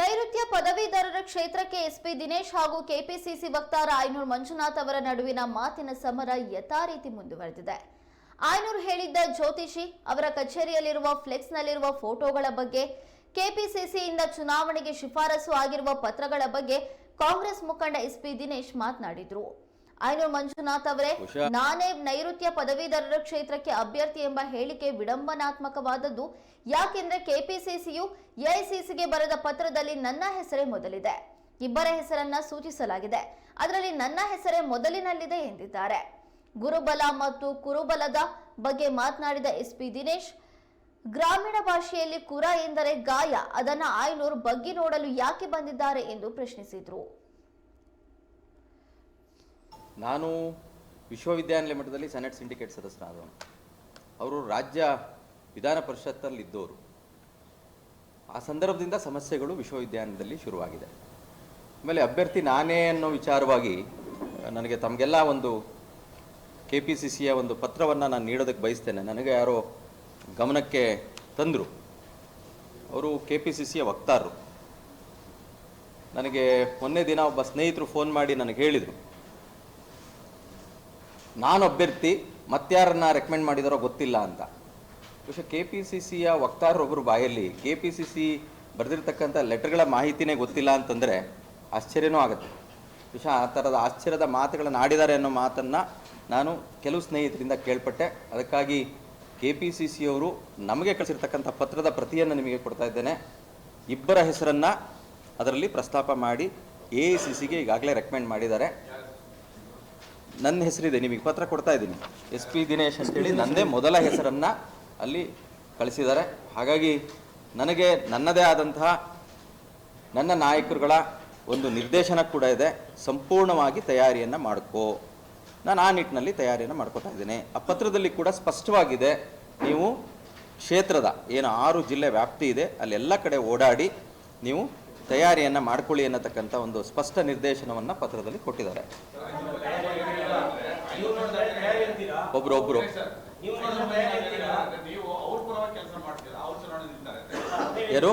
ನೈಋತ್ಯ ಪದವೀಧರರ ಕ್ಷೇತ್ರಕ್ಕೆ ಎಸ್ಪಿ ದಿನೇಶ್ ಹಾಗೂ ಕೆಪಿಸಿಸಿ ವಕ್ತಾರ ಆಯನೂರ್ ಮಂಜುನಾಥ್ ಅವರ ನಡುವಿನ ಮಾತಿನ ಸಮರ ಯಥಾರೀತಿ ಮುಂದುವರೆದಿದೆ. ಆಯನೂರ್ ಹೇಳಿದ್ದ ಜ್ಯೋತಿಷಿ, ಅವರ ಕಚೇರಿಯಲ್ಲಿರುವ ಫ್ಲೆಕ್ಸ್ನಲ್ಲಿರುವ ಫೋಟೋಗಳ ಬಗ್ಗೆ, ಕೆಪಿಸಿಸಿಯಿಂದ ಚುನಾವಣೆಗೆ ಶಿಫಾರಸು ಆಗಿರುವ ಪತ್ರಗಳ ಬಗ್ಗೆ ಕಾಂಗ್ರೆಸ್ ಮುಖಂಡ ಎಸ್ಪಿ ದಿನೇಶ್ ಮಾತನಾಡಿದ್ರು. ಆಯನೂರ್ ಮಂಜುನಾಥ್ ಅವರೇ ನಾನೇ ನೈಋತ್ಯ ಪದವೀಧರರ ಕ್ಷೇತ್ರಕ್ಕೆ ಅಭ್ಯರ್ಥಿ ಎಂಬ ಹೇಳಿಕೆ ವಿಡಂಬನಾತ್ಮಕವಾದದ್ದು. ಯಾಕೆಂದ್ರೆ ಕೆಪಿಸಿಸಿಯು ಎಐಸಿಸಿಗೆ ಬರೆದ ಪತ್ರದಲ್ಲಿ ನನ್ನ ಹೆಸರೇ ಮೊದಲಿದೆ. ಇಬ್ಬರ ಹೆಸರನ್ನ ಸೂಚಿಸಲಾಗಿದೆ. ಅದರಲ್ಲಿ ನನ್ನ ಹೆಸರೇ ಮೊದಲಿನಲ್ಲಿದೆ ಎಂದಿದ್ದಾರೆ. ಗುರುಬಲ ಮತ್ತು ಕುರುಬಲದ ಬಗ್ಗೆ ಮಾತನಾಡಿದ ಎಸ್ಪಿ ದಿನೇಶ್ ಗ್ರಾಮೀಣ ಭಾಷೆಯಲ್ಲಿ ಕುರ ಎಂದರೆ ಗಾಯ. ಅದನ್ನ ಆಯ್ನೂರ್ ಬಗ್ಗಿ ನೋಡಲು ಯಾಕೆ ಬಂದಿದ್ದಾರೆ ಎಂದು ಪ್ರಶ್ನಿಸಿದ್ರು. ನಾನು ವಿಶ್ವವಿದ್ಯಾನಿಲಯ ಮಟ್ಟದಲ್ಲಿ ಸೆನೆಟ್ ಸಿಂಡಿಕೇಟ್ ಸದಸ್ಯರಾದವನು ಅವರು ರಾಜ್ಯ ವಿಧಾನ ಪರಿಷತ್ತಲ್ಲಿದ್ದವರು ಆ ಸಂದರ್ಭದಿಂದ ಸಮಸ್ಯೆಗಳು ವಿಶ್ವವಿದ್ಯಾನಿಲಯದಲ್ಲಿ ಶುರುವಾಗಿದೆ. ಆಮೇಲೆ ಅಭ್ಯರ್ಥಿ ನಾನೇ ಅನ್ನೋ ವಿಚಾರವಾಗಿ ನನಗೆ ತಮಗೆಲ್ಲ ಒಂದು ಕೆ ಪಿ ಸಿ ಸಿಯ ಒಂದು ಪತ್ರವನ್ನು ನಾನು ನೀಡೋದಕ್ಕೆ ಬಯಸ್ತೇನೆ. ನನಗೆ ಯಾರೋ ಗಮನಕ್ಕೆ ತಂದರು. ಅವರು ಕೆ ಪಿ ಸಿ ಸಿಯ ವಕ್ತಾರರು. ನನಗೆ ಮೊನ್ನೆ ದಿನ ಒಬ್ಬ ಸ್ನೇಹಿತರು ಫೋನ್ ಮಾಡಿ ನನಗೆ ಹೇಳಿದರು. ನಾನು ಅಭ್ಯರ್ಥಿ ಮತ್ತಾರನ್ನ ರೆಕಮೆಂಡ್ ಮಾಡಿದಾರೋ ಗೊತ್ತಿಲ್ಲ ಅಂತ. ಬಹುಶಃ ಕೆ ಪಿ ಸಿ ಸಿಯ ವಕ್ತಾರರೊಬ್ಬರು ಬಾಯಲ್ಲಿ ಕೆ ಪಿ ಸಿ ಸಿ ಬರೆದಿರ್ತಕ್ಕಂಥ ಲೆಟರ್ಗಳ ಮಾಹಿತಿನೇ ಗೊತ್ತಿಲ್ಲ ಅಂತಂದರೆ ಆಶ್ಚರ್ಯನೂ ಆಗುತ್ತೆ. ಬಹುಶಃ ಆ ಥರದ ಆಶ್ಚರ್ಯದ ಮಾತುಗಳನ್ನು ಆಡಿದ್ದಾರೆ ಅನ್ನೋ ಮಾತನ್ನು ನಾನು ಕೆಲವು ಸ್ನೇಹಿತರಿಂದ ಕೇಳ್ಪಟ್ಟೆ. ಅದಕ್ಕಾಗಿ ಕೆ ಪಿ ಸಿ ಸಿಯವರು ನಮಗೆ ಕಳಿಸಿರ್ತಕ್ಕಂಥ ಪತ್ರದ ಪ್ರತಿಯನ್ನು ನಿಮಗೆ ಕೊಡ್ತಾ ಇದ್ದೇನೆ. ಇಬ್ಬರ ಹೆಸರನ್ನು ಅದರಲ್ಲಿ ಪ್ರಸ್ತಾಪ ಮಾಡಿ ಎ ಐ ಸಿ ಸಿಗೆ ಈಗಾಗಲೇ ರೆಕಮೆಂಡ್ ಮಾಡಿದ್ದಾರೆ. ನನ್ನ ಹೆಸರಿದೆ, ನಿಮಗೆ ಪತ್ರ ಕೊಡ್ತಾ ಇದ್ದೀನಿ. ಎಸ್ ಪಿ ದಿನೇಶ್ ಅಂತೇಳಿ ನನ್ನದೇ ಮೊದಲ ಹೆಸರನ್ನು ಅಲ್ಲಿ ಕಳಿಸಿದ್ದಾರೆ. ಹಾಗಾಗಿ ನನಗೆ ನನ್ನದೇ ಆದಂತಹ ನನ್ನ ನಾಯಕರುಗಳ ಒಂದು ನಿರ್ದೇಶನ ಕೂಡ ಇದೆ. ಸಂಪೂರ್ಣವಾಗಿ ತಯಾರಿಯನ್ನು ಮಾಡ್ಕೋ. ನಾನು ಆ ನಿಟ್ಟಿನಲ್ಲಿ ತಯಾರಿಯನ್ನು ಮಾಡ್ಕೋತಾ ಇದ್ದೀನಿ. ಆ ಪತ್ರದಲ್ಲಿ ಕೂಡ ಸ್ಪಷ್ಟವಾಗಿದೆ, ನೀವು ಕ್ಷೇತ್ರದ ಏನು ಆರು ಜಿಲ್ಲೆ ವ್ಯಾಪ್ತಿ ಇದೆ ಅಲ್ಲೆಲ್ಲ ಕಡೆ ಓಡಾಡಿ ನೀವು ತಯಾರಿಯನ್ನು ಮಾಡ್ಕೊಳ್ಳಿ ಅನ್ನತಕ್ಕಂಥ ಒಂದು ಸ್ಪಷ್ಟ ನಿರ್ದೇಶನವನ್ನು ಪತ್ರದಲ್ಲಿ ಕೊಟ್ಟಿದ್ದಾರೆ ಒಬ್ರು ಒಬ್ರು ನೀವು ನೀವು ಅವ್ರ ಪರವಾಗಿ ಕೆಲಸ ಮಾಡ್ತೀರಾ ಅವ್ರ ಚುನಾವಣೆ ನಿಲ್ತಾರೆ ಯಾರು?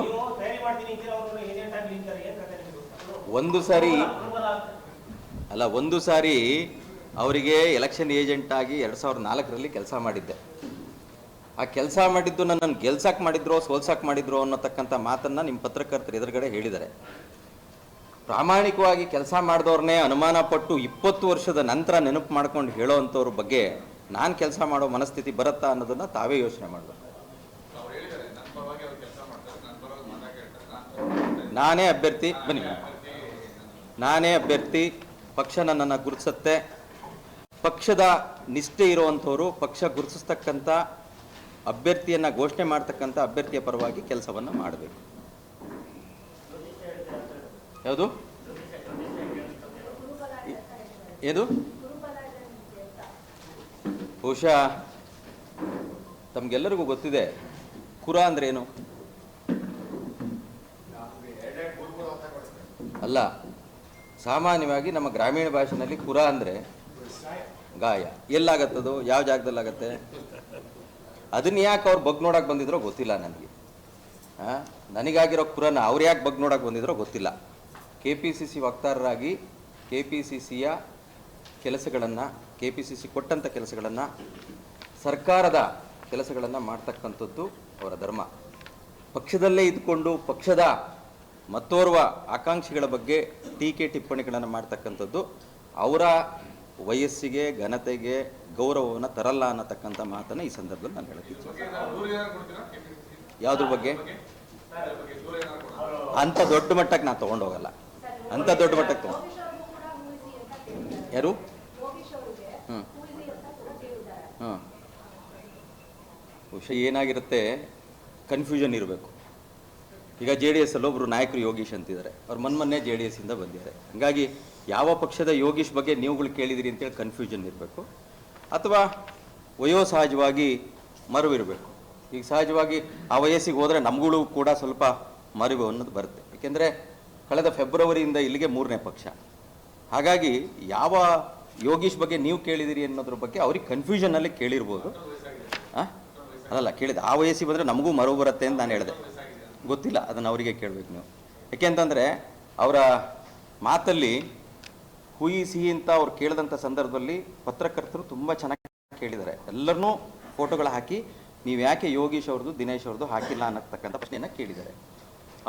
ಒಂದು ಸಾರಿ ಅಲ್ಲ ಒಂದು ಸಾರಿ ಅವರಿಗೆ ಎಲೆಕ್ಷನ್ ಏಜೆಂಟ್ ಆಗಿ ಎರಡು ಸಾವಿರದ ನಾಲ್ಕರಲ್ಲಿ ಕೆಲಸ ಮಾಡಿದ್ದೆ. ಆ ಕೆಲಸ ಮಾಡಿದ್ದು ನನ್ನನ್ನು ಗೆಲ್ಸಕ್ಕೆ ಮಾಡಿದ್ರೋ ಸೋಲ್ಸಕ್ಕೆ ಮಾಡಿದ್ರೋ ಅನ್ನೋತಕ್ಕಂಥ ಮಾತನ್ನು ನಿಮ್ಮ ಪತ್ರಕರ್ತರು ಎದುರುಗಡೆ ಹೇಳಿದ್ದಾರೆ. ಪ್ರಾಮಾಣಿಕವಾಗಿ ಕೆಲಸ ಮಾಡಿದವ್ರನ್ನೇ ಅನುಮಾನ ಪಟ್ಟು ಇಪ್ಪತ್ತು ವರ್ಷದ ನಂತರ ನೆನಪು ಮಾಡ್ಕೊಂಡು ಹೇಳೋ ಅಂಥವ್ರ ಬಗ್ಗೆ ನಾನು ಕೆಲಸ ಮಾಡೋ ಮನಸ್ಥಿತಿ ಬರುತ್ತಾ ಅನ್ನೋದನ್ನು ತಾವೇ ಯೋಚನೆ ಮಾಡಬೇಕು. ನಾನೇ ಅಭ್ಯರ್ಥಿ, ಬನ್ನಿ. ನಾನೇ ಅಭ್ಯರ್ಥಿ, ಪಕ್ಷ ನನ್ನನ್ನು ಗುರುತಿಸುತ್ತೆ. ಪಕ್ಷದ ನಿಷ್ಠೆ ಇರುವಂಥವ್ರು ಪಕ್ಷ ಗುರುತಿಸ್ತಕ್ಕಂಥ ಅಭ್ಯರ್ಥಿಯನ್ನು ಘೋಷಣೆ ಮಾಡ್ತಕ್ಕಂಥ ಅಭ್ಯರ್ಥಿಯ ಪರವಾಗಿ ಕೆಲಸವನ್ನು ಮಾಡಬೇಕು. ಯಾವುದು? ಏನು? ಬಹುಶಃ ತಮಗೆಲ್ಲರಿಗೂ ಗೊತ್ತಿದೆ. ಕುರ ಅಂದ್ರೆ ಏನು? ಅಲ್ಲ, ಸಾಮಾನ್ಯವಾಗಿ ನಮ್ಮ ಗ್ರಾಮೀಣ ಭಾಷೆನಲ್ಲಿ ಕುರ ಅಂದರೆ ಗಾಯ. ಎಲ್ಲಾಗತ್ತದು? ಯಾವ ಜಾಗದಲ್ಲಾಗತ್ತೆ? ಅದನ್ನ ಯಾಕೆ ಅವ್ರು ಬಗ್ ನೋಡಕ್ಕೆ ಬಂದಿದ್ರೋ ಗೊತ್ತಿಲ್ಲ ನನಗೆ. ಹಾಂ ನನಗಾಗಿರೋ ಕುರನ ಅವ್ರು ಯಾಕೆ ಬಗ್ ನೋಡಕ್ಕೆ ಬಂದಿದ್ರೋ ಗೊತ್ತಿಲ್ಲ. ಕೆ ಪಿ ಸಿ ಸಿ ವಕ್ತಾರರಾಗಿ ಕೆ ಪಿ ಸಿ ಸಿಯ ಕೆಲಸಗಳನ್ನು ಕೆ ಪಿ ಸಿ ಸಿ ಕೊಟ್ಟಂಥ ಕೆಲಸಗಳನ್ನು, ಸರ್ಕಾರದ ಕೆಲಸಗಳನ್ನು ಮಾಡ್ತಕ್ಕಂಥದ್ದು ಅವರ ಧರ್ಮ. ಪಕ್ಷದಲ್ಲೇ ಇದ್ಕೊಂಡು ಪಕ್ಷದ ಮತ್ತೋರ್ವ ಆಕಾಂಕ್ಷಿಗಳ ಬಗ್ಗೆ ಟೀಕೆ ಟಿಪ್ಪಣಿಗಳನ್ನು ಮಾಡ್ತಕ್ಕಂಥದ್ದು ಅವರ ವಯಸ್ಸಿಗೆ, ಘನತೆಗೆ ಗೌರವವನ್ನು ತರಲ್ಲ ಅನ್ನತಕ್ಕಂಥ ಮಾತನ್ನು ಈ ಸಂದರ್ಭದಲ್ಲಿ ನಾನು ಕೆಪಿಸಿಸಿ ಯಾವುದ್ರ ಬಗ್ಗೆ? ಅಂಥ ದೊಡ್ಡ ಮಟ್ಟಕ್ಕೆ ನಾನು ತೊಗೊಂಡೋಗಲ್ಲ. ಅಂಥ ದೊಡ್ಡ ಮಟ್ಟಕ್ಕೆ ಯಾರು? ಹ್ಞೂ ಹಾಂ ಬಹುಶಃ ಏನಾಗಿರುತ್ತೆ? ಕನ್ಫ್ಯೂಷನ್ ಇರಬೇಕು. ಈಗ ಜೆ ಡಿ ಎಸ್ ಅಲ್ಲಿ ಒಬ್ಬರು ನಾಯಕರು ಯೋಗೀಶ್ ಅಂತಿದ್ದಾರೆ. ಅವ್ರ ಮೊನ್ನೆ ಜೆ ಡಿ ಎಸ್ಸಿಂದ ಬಂದಿದ್ದಾರೆ. ಹಾಗಾಗಿ ಯಾವ ಪಕ್ಷದ ಯೋಗೀಶ್ ಬಗ್ಗೆ ನೀವುಗಳು ಕೇಳಿದಿರಿ ಅಂತೇಳಿ ಕನ್ಫ್ಯೂಷನ್ ಇರಬೇಕು. ಅಥವಾ ವಯೋ ಸಹಜವಾಗಿ ಮರುವಿರಬೇಕು ಈಗ ಸಹಜವಾಗಿ ಆ ವಯಸ್ಸಿಗೆ ಹೋದರೆ ನಮ್ಗಳು ಕೂಡ ಸ್ವಲ್ಪ ಮರುವು ಅನ್ನೋದು ಬರುತ್ತೆ. ಏಕೆಂದರೆ ಕಳೆದ ಫೆಬ್ರವರಿಯಿಂದ ಇಲ್ಲಿಗೆ ಮೂರನೇ ಪಕ್ಷ. ಹಾಗಾಗಿ ಯಾವ ಯೋಗೀಶ್ ಬಗ್ಗೆ ನೀವು ಕೇಳಿದಿರಿ ಅನ್ನೋದ್ರ ಬಗ್ಗೆ ಅವ್ರಿಗೆ ಕನ್ಫ್ಯೂಷನಲ್ಲಿ ಕೇಳಿರ್ಬೋದು. ಹಾಂ ಅದಲ್ಲ ಕೇಳಿದೆ. ಆ ವಯಸ್ಸಿಗೆ ಬಂದರೆ ನಮಗೂ ಮರು ಬರುತ್ತೆ ಅಂತ ನಾನು ಹೇಳಿದೆ. ಗೊತ್ತಿಲ್ಲ, ಅದನ್ನು ಅವರಿಗೆ ಕೇಳಬೇಕು ನೀವು. ಯಾಕೆಂತಂದರೆ ಅವರ ಮಾತಲ್ಲಿ ಹುಯಿ ಸಿಹಿ ಅಂತ ಅವ್ರು ಕೇಳಿದಂಥ ಸಂದರ್ಭದಲ್ಲಿ ಪತ್ರಕರ್ತರು ತುಂಬ ಚೆನ್ನಾಗಿ ಕೇಳಿದ್ದಾರೆ. ಎಲ್ಲರನ್ನೂ ಫೋಟೋಗಳು ಹಾಕಿ, ನೀವು ಯಾಕೆ ಯೋಗೀಶ್ ಅವ್ರದ್ದು, ದಿನೇಶ್ ಅವ್ರದ್ದು ಹಾಕಿಲ್ಲ ಅನ್ನತಕ್ಕಂಥ ಪ್ರಶ್ನೆಯನ್ನು ಕೇಳಿದ್ದಾರೆ.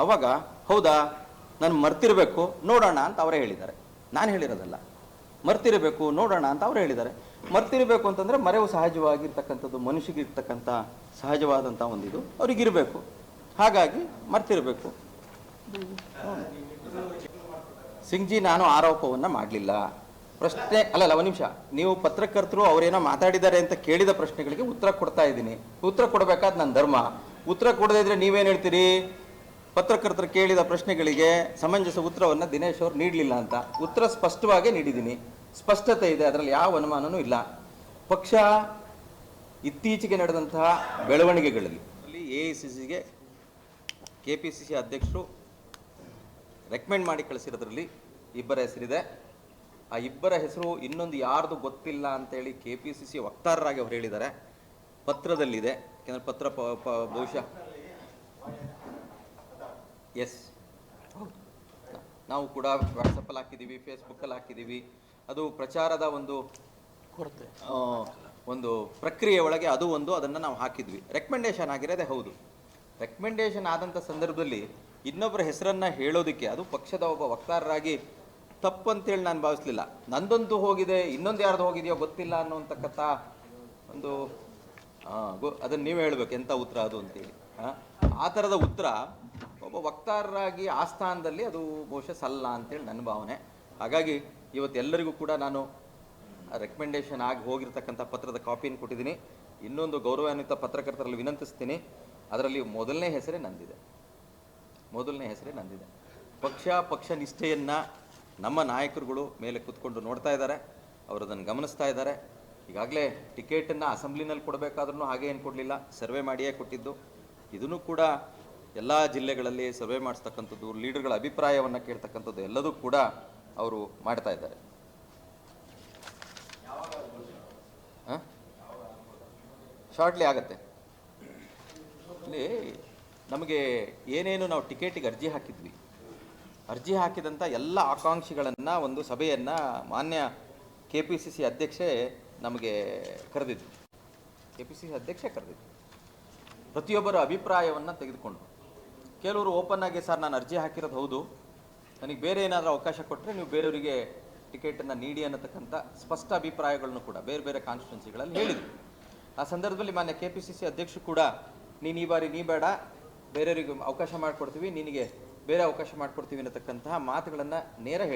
ಅವಾಗ, ಹೌದಾ ನಾನು ಮರ್ತಿರಬೇಕು, ನೋಡೋಣ ಅಂತ ಅವರೇ ಹೇಳಿದ್ದಾರೆ. ನಾನು ಹೇಳಿರೋದಲ್ಲ. ಮರ್ತಿರಬೇಕು, ನೋಡೋಣ ಅಂತ ಅವರು ಹೇಳಿದ್ದಾರೆ. ಮರ್ತಿರಬೇಕು ಅಂತಂದರೆ ಮರೆವು ಸಹಜವಾಗಿರ್ತಕ್ಕಂಥದ್ದು, ಮನುಷ್ಯಗಿರ್ತಕ್ಕಂಥ ಸಹಜವಾದಂಥ ಒಂದಿದು. ಅವ್ರಿಗಿರಬೇಕು. ಹಾಗಾಗಿ ಮರ್ತಿರಬೇಕು. ಸಿಂಗ್ಜಿ, ನಾನು ಆರೋಪವನ್ನು ಮಾಡಲಿಲ್ಲ. ಪ್ರಶ್ನೆ, ಅಲ್ಲಲ್ಲ, ಒಂದು ನಿಮಿಷ. ನೀವು ಪತ್ರಕರ್ತರು ಅವರೇನೋ ಮಾತಾಡಿದ್ದಾರೆ ಅಂತ ಕೇಳಿದ ಪ್ರಶ್ನೆಗಳಿಗೆ ಉತ್ತರ ಕೊಡ್ತಾ ಇದ್ದೀನಿ. ಉತ್ತರ ಕೊಡಬೇಕಾದ ನನ್ನ ಧರ್ಮ. ಉತ್ತರ ಕೊಡದೇ ಇದ್ರೆ ನೀವೇನು ಹೇಳ್ತೀರಿ? ಪತ್ರಕರ್ತರು ಕೇಳಿದ ಪ್ರಶ್ನೆಗಳಿಗೆ ಸಮಂಜಸ ಉತ್ತರವನ್ನು ದಿನೇಶ್ ಅವರು ನೀಡಲಿಲ್ಲ ಅಂತ. ಉತ್ತರ ಸ್ಪಷ್ಟವಾಗಿ ನೀಡಿದ್ದೀನಿ. ಸ್ಪಷ್ಟತೆ ಇದೆ, ಅದರಲ್ಲಿ ಯಾವ ಅನುಮಾನನೂ ಇಲ್ಲ. ಪಕ್ಷ ಇತ್ತೀಚೆಗೆ ನಡೆದಂತಹ ಬೆಳವಣಿಗೆಗಳಲ್ಲಿ ಅಲ್ಲಿ ಎ ಐ ಸಿ ಸಿಗೆ ಕೆ ಪಿ ಸಿ ಸಿ ಅಧ್ಯಕ್ಷರು ರೆಕಮೆಂಡ್ ಮಾಡಿ ಕಳಿಸಿರೋದ್ರಲ್ಲಿ ಇಬ್ಬರ ಹೆಸರಿದೆ. ಆ ಇಬ್ಬರ ಹೆಸರು ಇನ್ನೊಂದು ಯಾರ್ದು ಗೊತ್ತಿಲ್ಲ ಅಂತೇಳಿ ಕೆ ಪಿ ಸಿ ಸಿ ವಕ್ತಾರರಾಗಿ ಅವ್ರು ಹೇಳಿದ್ದಾರೆ. ಪತ್ರದಲ್ಲಿದೆ. ಯಾಕೆಂದರೆ ಪತ್ರ ಬಹುಶಃ ಎಸ್ ನಾವು ಕೂಡ ವಾಟ್ಸಪ್ಪಲ್ಲಿ ಹಾಕಿದ್ದೀವಿ ಫೇಸ್ಬುಕ್ಕಲ್ಲಿ ಹಾಕಿದ್ದೀವಿ. ಅದು ಪ್ರಚಾರದ ಒಂದು ಕೊರತೆ. ಒಂದು ಪ್ರಕ್ರಿಯೆ ಒಳಗೆ ಅದು ಒಂದು ಅದನ್ನು ನಾವು ಹಾಕಿದ್ವಿ. ರೆಕಮೆಂಡೇಶನ್ ಆಗಿರೋದೇ ಹೌದು. ರೆಕಮೆಂಡೇಶನ್ ಆದಂಥ ಸಂದರ್ಭದಲ್ಲಿ ಇನ್ನೊಬ್ಬರ ಹೆಸರನ್ನು ಹೇಳೋದಕ್ಕೆ ಅದು ಪಕ್ಷದ ಒಬ್ಬ ವಕ್ತಾರರಾಗಿ ತಪ್ಪಂತೇಳಿ ನಾನು ಭಾವಿಸ್ಲಿಲ್ಲ. ನಂದೊಂದು ಹೋಗಿದೆ ಇನ್ನೊಂದು ಯಾರ್ದು ಹೋಗಿದೆಯೋ ಗೊತ್ತಿಲ್ಲ ಅನ್ನುವಂತಕ್ಕಂಥ ಒಂದು ಅದನ್ನು ನೀವೇ ಹೇಳಬೇಕು ಎಂಥ ಉತ್ತರ ಅದು ಅಂತೇಳಿ. ಆ ಥರದ ಉತ್ತರ ಒಬ್ಬ ವಕ್ತಾರರಾಗಿ ಆ ಸ್ಥಾನದಲ್ಲಿ ಅದು ಬಹುಶಃ ಸಲ್ಲ ಅಂತೇಳಿ ನನ್ನ ಭಾವನೆ. ಹಾಗಾಗಿ ಇವತ್ತು ಎಲ್ಲರಿಗೂ ಕೂಡ ನಾನು ರೆಕಮೆಂಡೇಶನ್ ಆಗಿ ಹೋಗಿರ್ತಕ್ಕಂಥ ಪತ್ರದ ಕಾಪಿಯನ್ನು ಕೊಟ್ಟಿದ್ದೀನಿ. ಇನ್ನೊಂದು ಗೌರವಾನ್ವಿತ ಪತ್ರಕರ್ತರಲ್ಲಿ ವಿನಂತಿಸ್ತೀನಿ. ಅದರಲ್ಲಿ ಮೊದಲನೇ ಹೆಸರೇ ನಂದಿದೆ. ಮೊದಲನೇ ಹೆಸರೇ ನಂದಿದೆ. ಪಕ್ಷ ಪಕ್ಷ ನಿಷ್ಠೆಯನ್ನು ನಮ್ಮ ನಾಯಕರುಗಳು ಮೇಲೆ ಕೂತ್ಕೊಂಡು ನೋಡ್ತಾ ಇದ್ದಾರೆ. ಅವರು ಅದನ್ನು ಗಮನಿಸ್ತಾ ಇದ್ದಾರೆ. ಈಗಾಗಲೇ ಟಿಕೆಟನ್ನು ಅಸೆಂಬ್ಲಿನಲ್ಲಿ ಕೊಡಬೇಕಾದ್ರೂ ಹಾಗೆ ಏನು ಕೊಡಲಿಲ್ಲ. ಸರ್ವೆ ಮಾಡಿಯೇ ಕೊಟ್ಟಿದ್ದು. ಇದನ್ನು ಕೂಡ ಎಲ್ಲ ಜಿಲ್ಲೆಗಳಲ್ಲಿ ಸರ್ವೆ ಮಾಡಿಸ್ತಕ್ಕಂಥದ್ದು, ಲೀಡರ್ಗಳ ಅಭಿಪ್ರಾಯವನ್ನು ಕೇಳ್ತಕ್ಕಂಥದ್ದು ಎಲ್ಲದೂ ಕೂಡ ಅವರು ಮಾಡ್ತಾ ಇದ್ದಾರೆ. ಶಾರ್ಟ್ಲಿ ಆಗತ್ತೆ. ಇಲ್ಲಿ ನಮಗೆ ಏನೇನು ನಾವು ಟಿಕೆಟಿಗೆ ಅರ್ಜಿ ಹಾಕಿದ್ವಿ. ಅರ್ಜಿ ಹಾಕಿದಂಥ ಎಲ್ಲ ಆಕಾಂಕ್ಷಿಗಳನ್ನು ಒಂದು ಸಭೆಯನ್ನು ಮಾನ್ಯ ಕೆ ಪಿ ಸಿ ಸಿ ಅಧ್ಯಕ್ಷೆ ನಮಗೆ ಕರೆದಿದ್ವಿ ಕೆ ಪಿ ಸಿ ಸಿ ಅಧ್ಯಕ್ಷೆ ಕರೆದಿದ್ವಿ ಪ್ರತಿಯೊಬ್ಬರ ಅಭಿಪ್ರಾಯವನ್ನು ತೆಗೆದುಕೊಂಡು ಕೆಲವರು ಓಪನ್ ಆಗಿ ಸರ್ ನಾನು ಅರ್ಜಿ ಹಾಕಿರೋದು ಹೌದು. ನನಗೆ ಬೇರೆ ಏನಾದರೂ ಅವಕಾಶ ಕೊಟ್ಟರೆ ನೀವು ಬೇರೆಯವರಿಗೆ ಟಿಕೆಟನ್ನು ನೀಡಿ ಅನ್ನತಕ್ಕಂಥ ಸ್ಪಷ್ಟ ಅಭಿಪ್ರಾಯಗಳನ್ನು ಕೂಡ ಬೇರೆ ಬೇರೆ ಕಾನ್ಸ್ಟಿಟ್ಯೂನ್ಸಿಗಳಲ್ಲಿ ಹೇಳಿದರು. ಆ ಸಂದರ್ಭದಲ್ಲಿ ಮಾನ್ಯ ಕೆ ಪಿ ಸಿ ಸಿ ಅಧ್ಯಕ್ಷರು ಕೂಡ, ನೀನು ಈ ಬಾರಿ ನೀ ಬೇಡ, ಬೇರೆಯವರಿಗೆ ಅವಕಾಶ ಮಾಡಿಕೊಡ್ತೀವಿ, ನಿನಗೆ ಬೇರೆ ಅವಕಾಶ ಮಾಡಿಕೊಡ್ತೀವಿ ಅನ್ನತಕ್ಕಂತಹ ಮಾತುಗಳನ್ನು ನೇರ ಹೇಳಿ